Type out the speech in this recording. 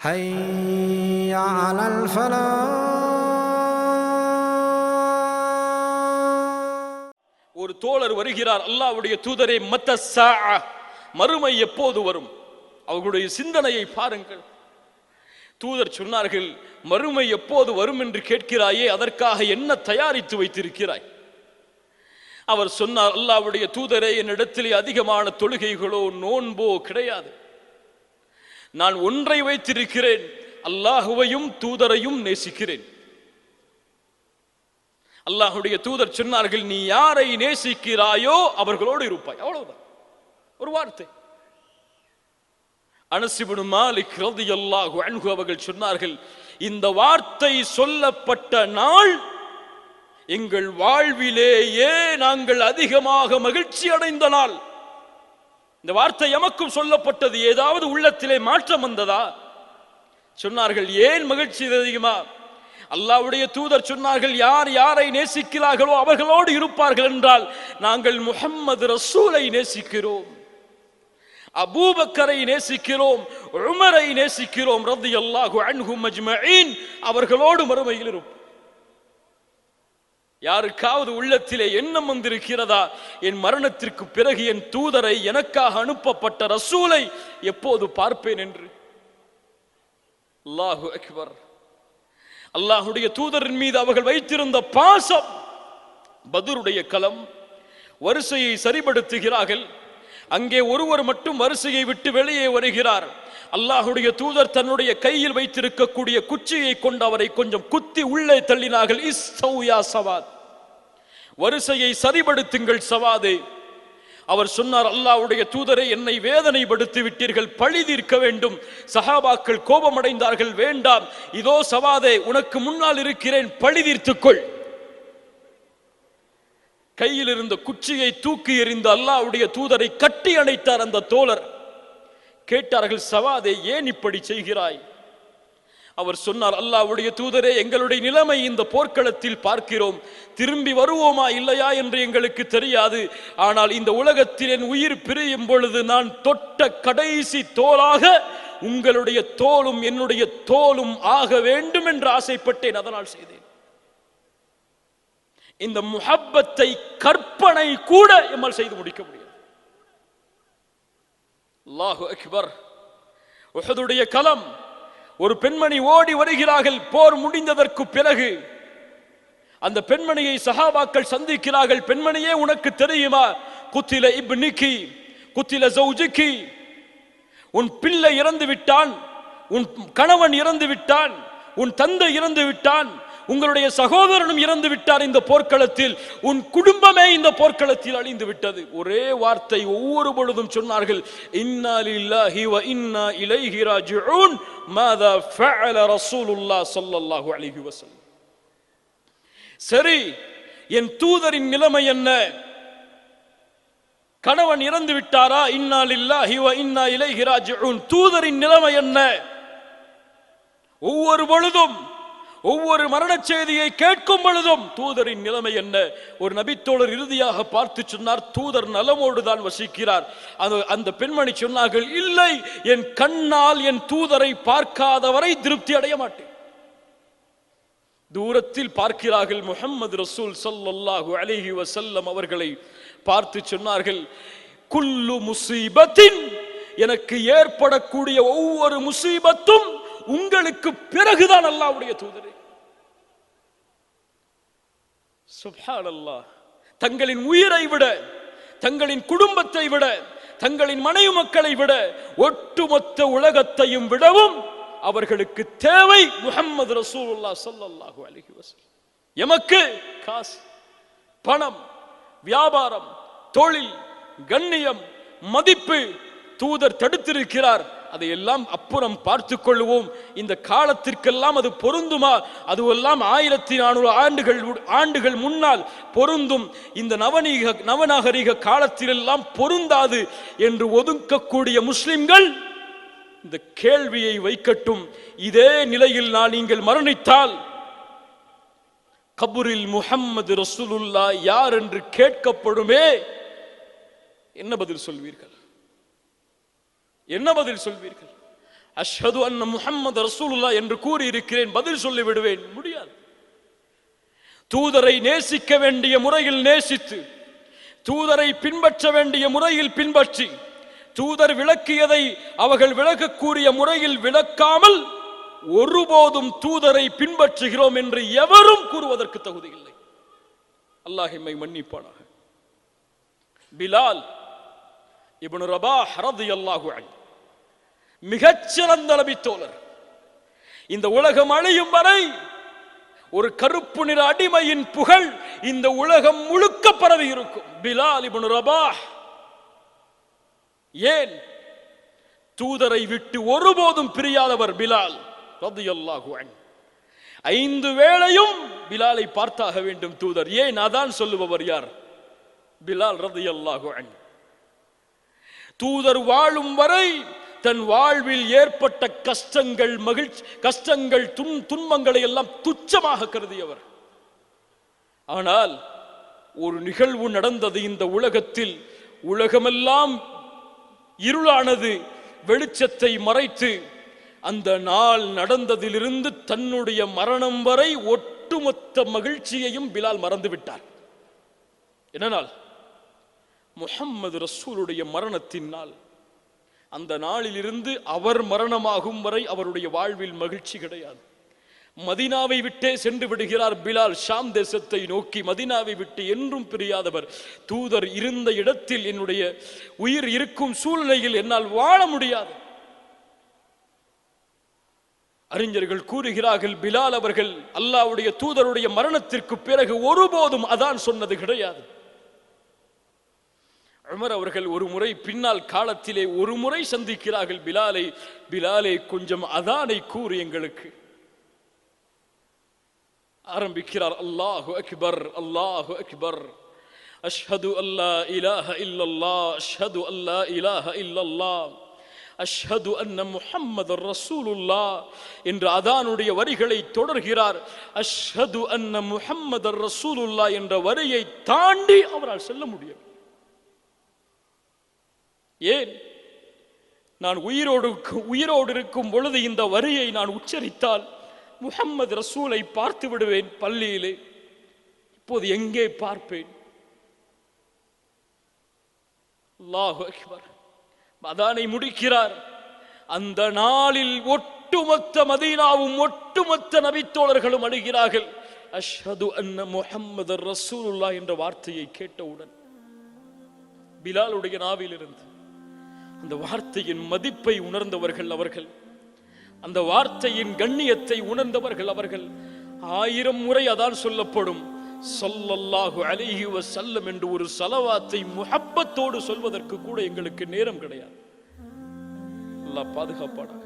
حي على الفلاح ஒரு தோழர் வருகிறார் அல்லாஹ்வுடைய தூதரே மத்த சாஅ மறுமை எப்போது வரும் அவர்களுடைய சிந்தனையை பாருங்கள் தூதர் சொன்னார்கள் மறுமை எப்போது வரும் என்று கேட்கிறாயே அதற்காக என்ன தயாரித்து வைத்திருக்கிறாய் அவர் சொன்னார் அல்லாஹ்வுடைய தூதரே என்னிடத்திலே அதிகமான தொழுகைகளோ நோன்போ கிடையாது நான் ஒன்றை வைத்திருக்கிறேன். அல்லாஹுவையும் தூதரையும் நேசிக்கிறேன். அல்லாஹுடைய தூதர் சொன்னார்கள் நீ யாரை நேசிக்கிறாயோ அவர்களோடு இருப்பாய். அவ்வளவுதான். ஒரு வார்த்தை. அனசிபுன் மாலிக் ரலியல்லாஹு அன்ஹு அவர்கள் சொன்னார்கள் இந்த வார்த்தை சொல்லப்பட்ட நாள் எங்கள் வாழ்விலேயே நாங்கள் அதிகமாக மகிழ்ச்சி அடைந்த நாள். இந்த வார்த்தை எமக்கும் சொல்லப்பட்டது. ஏதாவது உள்ளத்திலே மாற்றம் வந்ததா? சொன்னார்கள் ஏன் மகிழ்ச்சி அதிகமா? அல்லாவுடைய தூதர் சொன்னார்கள் யார் யாரை நேசிக்கிறார்களோ அவர்களோடு இருப்பார்கள் என்றால் நாங்கள் முஹம்மது ரசூலை நேசிக்கிறோம். அபூபக்கரை நேசிக்கிறோம் உமரை நேசிக்கிறோம். ரத்தி அல்லாஹு அன்ஹு அஜ்மஈன் அவர்களோடு மறுமையில் இருப்போம். யாருக்காவது உள்ளத்திலே எண்ணம் வந்திருக்கிறதா? என் மரணத்திற்கு பிறகு என் தூதரை எனக்காக அனுப்பப்பட்ட ரசூலை எப்போது பார்ப்பேன் என்று? அல்லாஹு அக்பர். அல்லாஹுடைய தூதரின் மீது அவர்கள் வைத்திருந்த பாசம் பதுருடைய களம் வரிசையை சரிபடுத்துகிறார்கள். அங்கே ஒருவர் மட்டும் வரிசையை விட்டு வெளியே வருகிறார். அல்லாஹுடைய தூதர் தன்னுடைய கையில் வைத்திருக்கக்கூடிய குச்சியை கொண்டு அவரை கொஞ்சம் குத்தி உள்ளே தள்ளினார்கள். இஸ்தௌயா சவாத். வரிசையை சரிபடுத்துங்கள் சவாதே. அவர் சொன்னார் அல்லாஹ்வுடைய தூதரை என்னை வேதனைப்படுத்தி விட்டீர்கள் பழி தீர்க்க வேண்டும். சஹாபாக்கள் கோபமடைந்தார்கள் வேண்டாம். இதோ சவாதே உனக்கு முன்னால் இருக்கிறேன் பழி தீர்த்துக்கொள். கையில் இருந்த குச்சியை தூக்கி எறிந்த அல்லாவுடைய தூதரை கட்டி அணைத்தார் அந்த தோழர். கேட்டார்கள் சவாதே ஏன் இப்படி செய்கிறாய்? அவர் சொன்னார் அல்லாவுடைய தூதரே எங்களுடைய நிலைமை இந்த போர்க்களத்தில் பார்க்கிறோம். திரும்பி வருவோமா இல்லையா என்று எங்களுக்கு தெரியாது. ஆனால் இந்த உலகத்தில் என் உயிர் பிரியும் பொழுது நான் தொட்ட கடைசி தோலாக உங்களுடைய தோலும் என்னுடைய தோலும் ஆக வேண்டும் என்று ஆசைப்பட்டேன். அதனால் செய்தேன். இந்த முஹப்பத்தை கற்பனை கூட எம்மால் செய்து முடிக்க முடியும் அல்லாஹு அக்பர் உஹதுடைய களம் ஒரு பெண்மணி ஓடி வருகிறார்கள் போர் முடிந்ததற்கு பிறகு. அந்த பெண்மணியை சஹாபாக்கள் சந்திக்கிறார்கள் பெண்மணியே உனக்கு தெரியுமா? குத்தில இப்னிக்கி குத்தில சௌஜிக்கி உன் பிள்ளை இறந்து விட்டான் உன் கணவன் இறந்து விட்டான் உன் தந்தை இறந்து விட்டான் உங்களுடைய சகோதரனும் இறந்து விட்டார் இந்த போர்க்களத்தில். உன் குடும்பமே இந்த போர்க்களத்தில் அழிந்து விட்டது. ஒரே வார்த்தை ஒவ்வொரு பொழுதும் சொன்னார்கள் இன்னா வ இன்னா இலைஹி ராஜிஊன். மாதா ஃபஅல ரசூலுல்லாஹ் ஸல்லல்லாஹு அலைஹி வஸல்லம். சரி என் தூதரின் நிலைமை என்ன? கணவன் இறந்து விட்டாரா? இன்னா லில்லாஹி வ இன்னா இலைஹி ராஜிஊன். தூதரின் நிலைமை என்ன? ஒவ்வொரு பொழுதும் ஒவ்வொரு மரணச் செய்தியை கேட்கும் பொழுதும் தூதரின் நிலைமை என்ன? ஒரு நபித்தோழர் இறுதியாக பார்த்து சொன்னார் தூதர் நலமோடு தான் வசிக்கிறார். அந்த அந்த பெண்மணி சொன்னார்கள் இல்லை என் கண்ணால் என் தூதரை பார்க்காதவரை திருப்தி அடைய மாட்டேன். தூரத்தில் பார்க்கிறார்கள் முஹம்மது ரசூல் சல்லாஹூ அலைஹி வசல்லம் அவர்களை பார்த்து சொன்னார்கள் குல்லு முசீபத்தின் எனக்கு ஏற்படக்கூடிய ஒவ்வொரு முசீபத்தும் உங்களுக்கு பிறகுதான் அல்லாவுடைய தூதர். சுப்ஹானல்லாஹ். தங்களின் உயிரை விட தங்களின் குடும்பத்தை விட தங்களின் மனைவி மக்களை விட ஒட்டுமொத்த உலகத்தையும் விடவும் அவர்களுக்கு தேவை முகமது ரசூலுல்லாஹ் ஸல்லல்லாஹு அலிஹி வஸல்லம். எமக்கு காசு பணம் வியாபாரம் தொழில் கண்ணியம் மதிப்பு தூதர் தடுத்திருக்கிறார். அதையெல்லாம் அப்புறம் பார்த்து கொள்வோம் இந்த காலத்திற்கெல்லாம் அது பொருந்துமா? அதுவெல்லாம் ஆயிரத்தி நானூறு ஆண்டுகள் ஆண்டுகள் முன்னால் பொருந்தும். இந்த நவநீக நவநாகரிக காலத்திலெல்லாம் பொருந்தாது என்று ஒதுக்கக்கூடிய முஸ்லிம்கள் இந்த கேள்வியை வைக்கட்டும். இதே நிலையில் நான் நீங்கள் மரணித்தால் கபூரில் முஹம்மது ரசூலுல்லா யார் என்று கேட்கப்படுமே? என்ன பதில் சொல்வீர்கள்? என்ன பதில் சொல்வீர்கள்? அஷ்ஹது அன்ன முஹம்மது ரசூலுல்லா என்று கூறி இருக்கிறேன் பதில் சொல்லி விடுவேன் முடியாது. தூதரை நேசிக்க வேண்டிய முறையில் நேசித்து தூதரை பின்பற்ற வேண்டிய முறையில் பின்பற்றி தூதர் விளக்கியதை அவர்கள் விளக்கக்கூடிய முறையில் விளக்காமல் ஒருபோதும் தூதரை பின்பற்றுகிறோம் என்று எவரும் கூறுவதற்கு தகுதி இல்லை. அல்லாஹ் மன்னிப்பானாக. பிலால் இபனு ரபா ஹரது அல்லாஹு அன்ஹு. மிகச்சிறந்த நபித்தோழர். இந்த உலகம் அழியும் வரை ஒரு கருப்பு நிற அடிமையின் புகழ் இந்த உலகம் முழுக்க பரவி இருக்கும். பிலால் இப்னு ரபா ஏன்? தூதரை விட்டு ஒருபோதும் பிரியாதவர் பிலால் ஐந்து வேளையும் பிலாலை பார்த்தாக வேண்டும் தூதர். ஏன்? அதான் சொல்லுபவர் யார்? பிலால் ரலியல்லாஹு தூதர் வாழும் வரை தன் வாழ்வில் ஏற்பட்ட கஷ்டங்கள் மகிழ்ச்சி கஷ்டங்கள் துன் துன்பங்களை எல்லாம் துச்சமாக கருதியவர். ஆனால் ஒரு நிகழ்வு நடந்தது இந்த உலகத்தில். உலகமெல்லாம் இருளானது வெளிச்சத்தை மறைத்து. அந்த நாள் நடந்ததிலிருந்து தன்னுடைய மரணம் வரை ஒட்டுமொத்த மகிழ்ச்சியையும் பிலால் மறந்துவிட்டார். என்ன நாள்? முஹம்மது ரசூலுடைய மரணத்தின் நாள். அந்த நாளிலிருந்து அவர் மரணமாகும் வரை அவருடைய வாழ்வில் மகிழ்ச்சி கிடையாது. மதினாவை விட்டே சென்று விடுகிறார் பிலால் ஷாம் தேசத்தை நோக்கி. மதினாவை விட்டு என்றும் பிரியாதவர். தூதர் இருந்த இடத்தில் என்னுடைய உயிர் இருக்கும் சூழ்நிலையில் என்னால் வாழ முடியாது. அறிஞர்கள் கூறுகிறார்கள் பிலால் அவர்கள் அல்லாஹ்வுடைய தூதருடைய மரணத்திற்கு பிறகு ஒருபோதும் அதான் சொன்னது கிடையாது. உமர் அவர்கள் ஒரு முறை பின்னால் காலத்திலே ஒரு முறை சந்திக்கிறார்கள் பிலாலை. பிலாலே கொஞ்சம் அதானை கூறு எங்களுக்கு. ஆரம்பிக்கிறார் அல்லாஹு அக்பர் அல்லாஹு அக்பர். அஷ்ஹது அல்லா இலாஹ இல்லல்லாஹ். அஷ்ஹது அல்லா இலாஹ இல்லல்லா அஷ்ஹது அன்ன முஹம்மது ரசூலுல்லா என்று அதானுடைய வரிகளை தொடர்கிறார். அஷ்ஹது அன்ன முஹம்மது ரசூலுல்லா என்ற வரியை தாண்டி அவரால் செல்ல முடியும் ஏன்? நான் உயிரோடு உயிரோடு இருக்கும் பொழுது இந்த வரியை நான் உச்சரித்தால் முகம்மது ரசூலை பார்த்து விடுவேன் பள்ளியிலே. இப்போது எங்கே பார்ப்பேன்? அல்லாஹு அக்பர். முடிக்கிறார். அந்த நாளில் ஒட்டுமொத்த மதீனாவும் ஒட்டுமொத்த நபித்தோழர்களும் அழுகிறார்கள். அஷ்ஹது அன்ன முஹம்மது ரசூலுல்லா என்ற வார்த்தையை கேட்டவுடன் பிலாலுடைய நாவிலிருந்து அந்த வார்த்தையின் மதிப்பை உணர்ந்தவர்கள் அவர்கள். அந்த வார்த்தையின் கண்ணியத்தை உணர்ந்தவர்கள் அவர்கள். ஆயிரம் முறை அதான் சொல்லப்படும். சொல்லல்லாஹு அலைஹி செல்லும் என்று ஒரு சலவாத்தை முகப்பத்தோடு சொல்வதற்கு கூட எங்களுக்கு நேரம் கிடையாது. நல்லா பாதுகாப்பானாக.